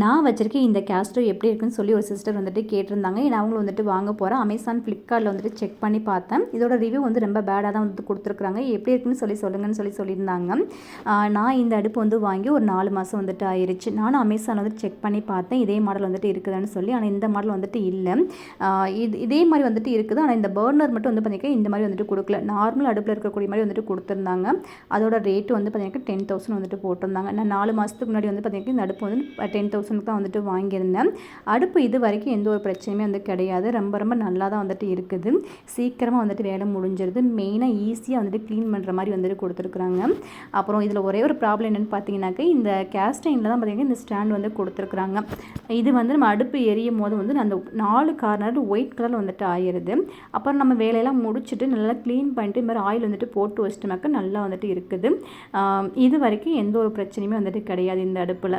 நான் வச்சுருக்கேன் இந்த கேஸ்டோ எப்படி இருக்குன்னு சொல்லி ஒரு சிஸ்டர் வந்துட்டு கேட்டிருந்தாங்க. ஏன்னா அவங்களும் வந்துட்டு வாங்க போகிறேன் அமேசான் ஃப்ளிப்கார்ட்டில் வந்துட்டு செக் பண்ணி பார்த்தேன். இதோட ரிவ்யூ வந்து ரொம்ப பேடாக தான் வந்து கொடுத்துருக்குறாங்க. எப்படி இருக்குன்னு சொல்லி சொல்லுங்கன்னு சொல்லி சொல்லியிருந்தாங்க. நான் இந்த அடுப்பு வந்து வாங்கி ஒரு நாலு மாதம் வந்துட்டு ஆயிடுச்சு நானும் அமேசான் வந்துட்டு செக் பண்ணி பார்த்தேன். இதே மாடல் வந்துட்டு இருக்குதுன்னு சொல்லி. ஆனால் இந்த மாடல் வந்துட்டு இல்லை. இது இதே மாதிரி வந்துட்டு இருக்குது. ஆனால் இந்த பர்னர் மட்டும் வந்து பார்த்திங்கன்னா இந்த மாதிரி வந்துட்டு கொடுக்கல. நார்மல் அடுப்பில் இருக்கக்கூடிய மாதிரி வந்துட்டு கொடுத்துருந்தாங்க. அதோட ரேட்டு வந்து பார்த்திங்கன்னா டென் தௌசண்ட் வந்துட்டு போட்டிருந்தாங்க. நான் நாலு மாதத்துக்கு முன்னாடி வந்து பார்த்திங்கன்னா இந்த அடுப்பு வந்து டென் தௌசண்ட் தான் வந்துட்டு வாங்கியிருந்தேன். அடுப்பு இது வரைக்கும் எந்த ஒரு பிரச்சனையுமே வந்து கிடையாது. ரொம்ப ரொம்ப நல்லா தான் வந்துட்டு இருக்குது. சீக்கிரமாக வந்துட்டு வேலை முடிஞ்சிருது. மெயினாக ஈஸியாக வந்துட்டு க்ளீன் பண்ணுற மாதிரி வந்துட்டு கொடுத்துருக்குறாங்க. அப்புறம் இதில் ஒரே ஒரு ப்ராப்ளம் என்னென்னு பார்த்தீங்கன்னாக்கா இந்த கேஸ்டைனில் தான் பார்த்திங்கன்னா இந்த ஸ்டாண்ட் வந்து கொடுத்துருக்குறாங்க. இது வந்து நம்ம அடுப்பு எரியும் போது வந்து அந்த நாலு கார்னர் ஒயிட் கலரில் வந்துட்டு ஆயிடுது அப்புறம் நம்ம வேலையெல்லாம் முடிச்சுட்டு நல்லா க்ளீன் பண்ணிட்டு இந்த மாதிரி ஆயில் வந்துட்டு போட்டு வச்சிட்டோம்னாக்கா நல்லா வந்துட்டு இருக்குது. இது வரைக்கும் எந்த ஒரு பிரச்சனையுமே வந்துட்டு கிடையாது இந்த அடுப்பில்.